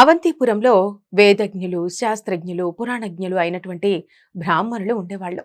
అవంతిపురంలో వేదజ్ఞులు శాస్త్రజ్ఞులు పురాణజ్ఞులు అయినటువంటి బ్రాహ్మణులు ఉండేవాళ్ళు.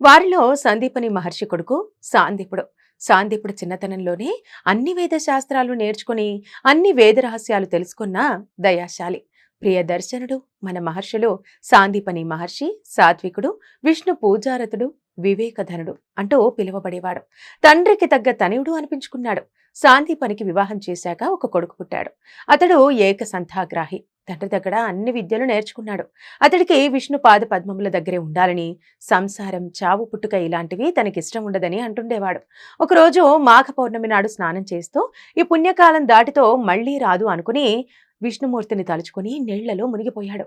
వారిలో సందీపని మహర్షి కొడుకు సాందీపుడు. సాందీపుడు చిన్నతనంలోనే అన్ని వేద శాస్త్రాలు నేర్చుకుని అన్ని వేద రహస్యాలు తెలుసుకున్న దయాశాలి. ప్రియదర్శనుడు మన మహర్షులు సాందీపని మహర్షి సాత్వికుడు విష్ణు పూజారతుడు వివేకధనుడు అంటూ పిలువబడేవాడు. తండ్రికి తగ్గ తనయుడు అనిపించుకున్నాడు. సాందీపనికి వివాహం చేశాక ఒక కొడుకు పుట్టాడు. అతడు ఏక సంథాగ్రాహి తండ్రి దగ్గర అన్ని విద్యలు నేర్చుకున్నాడు. అతడికి విష్ణు పాద పద్మముల దగ్గరే ఉండాలని సంసారం చావు పుట్టుక ఇలాంటివి తనకిష్టం ఉండదని అంటుండేవాడు. ఒకరోజు మాఘ పౌర్ణమి నాడు స్నానం చేస్తూ ఈ పుణ్యకాలం దాటితో మళ్ళీ రాదు అనుకుని విష్ణుమూర్తిని తలుచుకుని నీళ్ళలో మునిగిపోయాడు.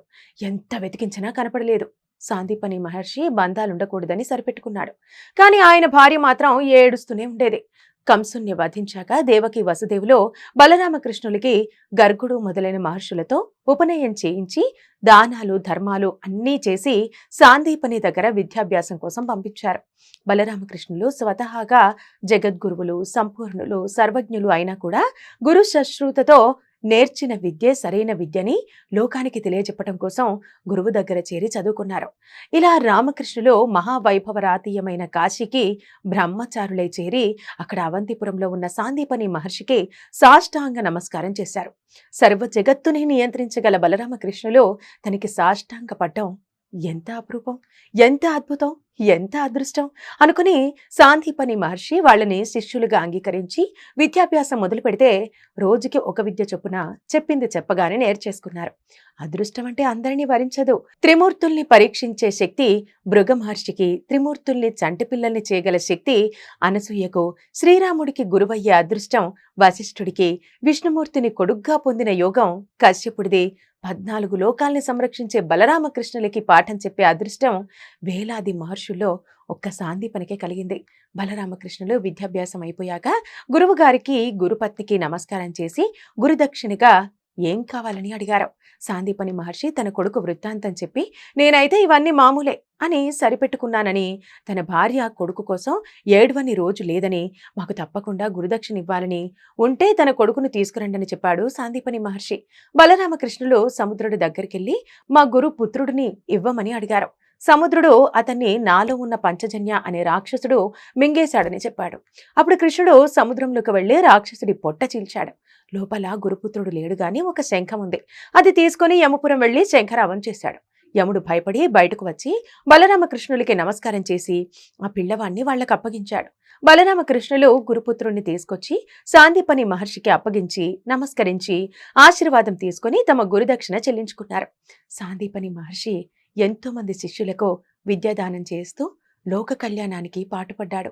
ఎంత వెతికించినా కనపడలేదు. సాందీపని మహర్షి బంధాలుండకూడదని సరిపెట్టుకున్నాడు. కానీ ఆయన భార్య మాత్రం ఏడుస్తూనే ఉండేది. కంసుణ్ణి వధించాక దేవకి వసుదేవులో బలరామకృష్ణులకి గర్గుడు మొదలైన మహర్షులతో ఉపనయం చేయించి దానాలు ధర్మాలు అన్నీ చేసి సాందీపని దగ్గర విద్యాభ్యాసం కోసం పంపించారు. బలరామకృష్ణులు స్వతహాగా జగద్గురువులు సంపూర్ణులు సర్వజ్ఞులు అయినా కూడా గురు శశ్రుతతో నేర్చిన విద్యే సరైన విద్యని లోకానికి తెలియజెప్పటం కోసం గురువు దగ్గర చేరి చదువుకున్నారు. ఇలా రామకృష్ణులు మహావైభవరాతీయమైన కాశీకి బ్రహ్మచారులై చేరి అక్కడ అవంతిపురంలో ఉన్న సాందీపని మహర్షికి సాష్టాంగ నమస్కారం చేశారు. సర్వ జగత్తుని నియంత్రించగల బలరామకృష్ణులు తనకి సాష్టాంగ పడ్డం ఎంత అపరూపం ఎంత అద్భుతం! ఎంత అదృష్టం? అనుకుని సాందీపని మహర్షి వాళ్ళని శిష్యులుగా అంగీకరించి విద్యాభ్యాసం మొదలు పెడితే రోజుకి ఒక విద్య చొప్పున చెప్పింది చెప్పగానే నేర్చేసుకున్నారు. అదృష్టం అంటే అందరినీ వరించదు. త్రిమూర్తుల్ని పరీక్షించే శక్తి భృగ మహర్షికి త్రిమూర్తుల్ని చంటిపిల్లల్ని చేయగల శక్తి అనసూయకు శ్రీరాముడికి గురువయ్యే అదృష్టం వశిష్ఠుడికి విష్ణుమూర్తిని కొడుగ్గా పొందిన యోగం కశ్యపుడిది పద్నాలుగు లోకాల్ని సంరక్షించే బలరామకృష్ణులకి పాఠం చెప్పే అదృష్టం వేలాది మహర్షుల్లో ఒక్క సాందీపనికే కలిగింది. బలరామకృష్ణులు విద్యాభ్యాసం అయిపోయాక గురువుగారికి గురుపత్నికి నమస్కారం చేసి గురుదక్షిణగా ఏం కావాలని అడిగారు. సాందీపని మహర్షి తన కొడుకు వృత్తాంతం చెప్పి నేనైతే ఇవన్నీ మామూలే అని సరిపెట్టుకున్నానని. తన భార్య కొడుకు కోసం ఏడవని రోజు లేదని మాకు తప్పకుండా గురుదక్షిణ ఇవ్వాలని ఉంటే తన కొడుకును తీసుకురండని చెప్పాడు సాందీపని మహర్షి. బలరామకృష్ణులు సముద్రుడి దగ్గరికెళ్ళి మా గురు పుత్రుడిని ఇవ్వమని అడిగారు. సముద్రుడు అతన్ని నాలో ఉన్న పంచజన్య అనే రాక్షసుడు మింగేశాడని చెప్పాడు. అప్పుడు కృష్ణుడు సముద్రంలోకి వెళ్ళి రాక్షసుడి పొట్ట చీల్చాడు. లోపల గురుపుత్రుడు లేడుగాని ఒక శంఖం ఉంది. అది తీసుకుని యమపురం వెళ్ళి శంఖరావం చేశాడు. యముడు భయపడి బయటకు వచ్చి బలరామకృష్ణులకి నమస్కారం చేసి ఆ పిల్లవాణ్ణి వాళ్ళకు అప్పగించాడు. బలరామకృష్ణులు గురుపుత్రుణ్ణి తీసుకొచ్చి సాందీపని మహర్షికి అప్పగించి నమస్కరించి ఆశీర్వాదం తీసుకుని తమ గురుదక్షిణ చెల్లించుకున్నారు. సాందీపని మహర్షి ఎంతోమంది శిష్యులకు విద్యాదానం చేస్తూ లోక కళ్యాణానికి పాటుపడ్డాడు.